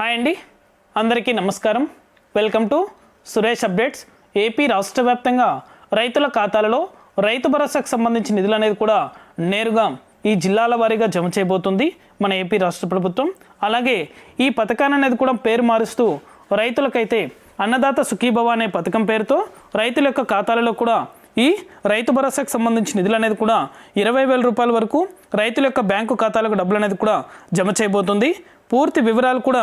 Hi అండి. అందరికీ నమస్కారం. Welcome to Suresh updates. AP రాష్ట్ర వ్యాప్తంగా రైతుల ఖాతాలలో రైతు భరోసాకు సంబంధించిన నిధులు అనేది కూడా నేరుగా ఈ జిల్లాల వారీగా జమ చేయబోతుంది మన ఏపీ రాష్ట్ర ప్రభుత్వం. అలాగే ఈ పథకాన్ని అనేది కూడా పేరు మారుస్తూ రైతులకైతే అన్నదాత సుఖీభవ అనే పథకం పేరుతో రైతుల యొక్క ఖాతాలలో కూడా ఈ రైతు భరోసాకు సంబంధించిన నిధులు అనేది కూడా ఇరవై వేల రూపాయల వరకు రైతుల యొక్క బ్యాంకు ఖాతాలకు డబ్బులు అనేది కూడా జమ చేయబోతుంది. పూర్తి వివరాలు కూడా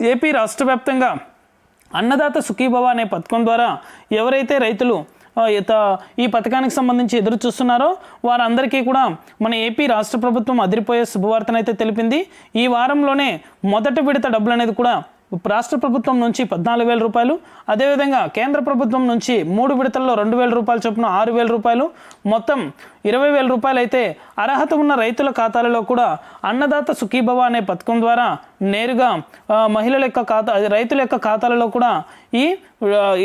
ఏపీ రాష్ట్ర వ్యాప్తంగా అన్నదాత సుఖీభవ అనే పథకం ద్వారా ఎవరైతే రైతులు ఇత- ఈ పథకానికి సంబంధించి ఎదురు చూస్తున్నారో వారందరికీ కూడా మన ఏపీ రాష్ట్ర ప్రభుత్వం అదిరిపోయే శుభవార్తనైతే తెలిపింది. ఈ వారంలోనే మొదటి విడత డబ్బులు అనేది కూడా రాష్ట్ర ప్రభుత్వం నుంచి పద్నాలుగు వేల రూపాయలు అదేవిధంగా కేంద్ర ప్రభుత్వం నుంచి మూడు విడతల్లో రెండు వేల రూపాయలు చొప్పున ఆరు వేల రూపాయలు మొత్తం ఇరవై వేల రూపాయలు అయితే అర్హత ఉన్న రైతుల ఖాతాలలో కూడా అన్నదాత సుఖీభవ అనే పథకం ద్వారా నేరుగా మహిళల యొక్క ఖాతా రైతుల యొక్క ఖాతాలలో కూడా ఈ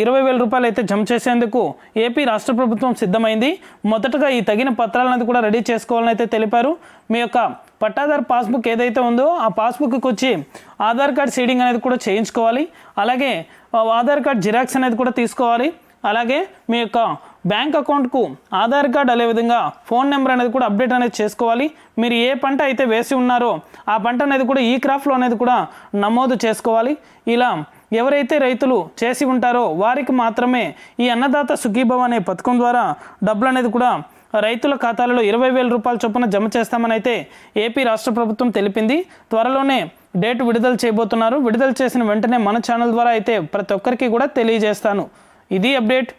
ఇరవై వేల రూపాయలు అయితే జమ చేసేందుకు ఏపీ రాష్ట్ర ప్రభుత్వం సిద్ధమైంది. మొదటగా ఈ తగిన పత్రాలను కూడా రెడీ చేసుకోవాలని అయితే తెలిపారు. మీ యొక్క పట్టాదారు పాస్బుక్ ఏదైతే ఉందో ఆ పాస్బుక్కి వచ్చి ఆధార్ కార్డ్ సీడింగ్ అనేది కూడా చేయించుకోవాలి. అలాగే ఆధార్ కార్డ్ జిరాక్స్ అనేది కూడా తీసుకోవాలి. అలాగే మీ యొక్క బ్యాంక్ అకౌంట్కు ఆధార్ కార్డ్ అదేవిధంగా ఫోన్ నెంబర్ అనేది కూడా అప్డేట్ అనేది చేసుకోవాలి. మీరు ఏ పంట అయితే వేసి ఉన్నారో ఆ పంట అనేది కూడా ఈ క్రాఫ్ట్లో అనేది కూడా నమోదు చేసుకోవాలి. ఇలా ఎవరైతే రైతులు చేసి ఉంటారో వారికి మాత్రమే ఈ అన్నదాత సుఖీభవ అనే పథకం ద్వారా డబ్బులు అనేది కూడా రైతుల ఖాతాలలో ఇరవై వేల రూపాయల చొప్పున జమ చేస్తామని అయితే ఏపీ రాష్ట్ర ప్రభుత్వం తెలిపింది. త్వరలోనే డేట్ విడుదల చేయబోతున్నారు. విడుదల చేసిన వెంటనే మన ఛానల్ ద్వారా అయితే ప్రతి ఒక్కరికి కూడా తెలియజేస్తాను. ఇది అప్డేట్.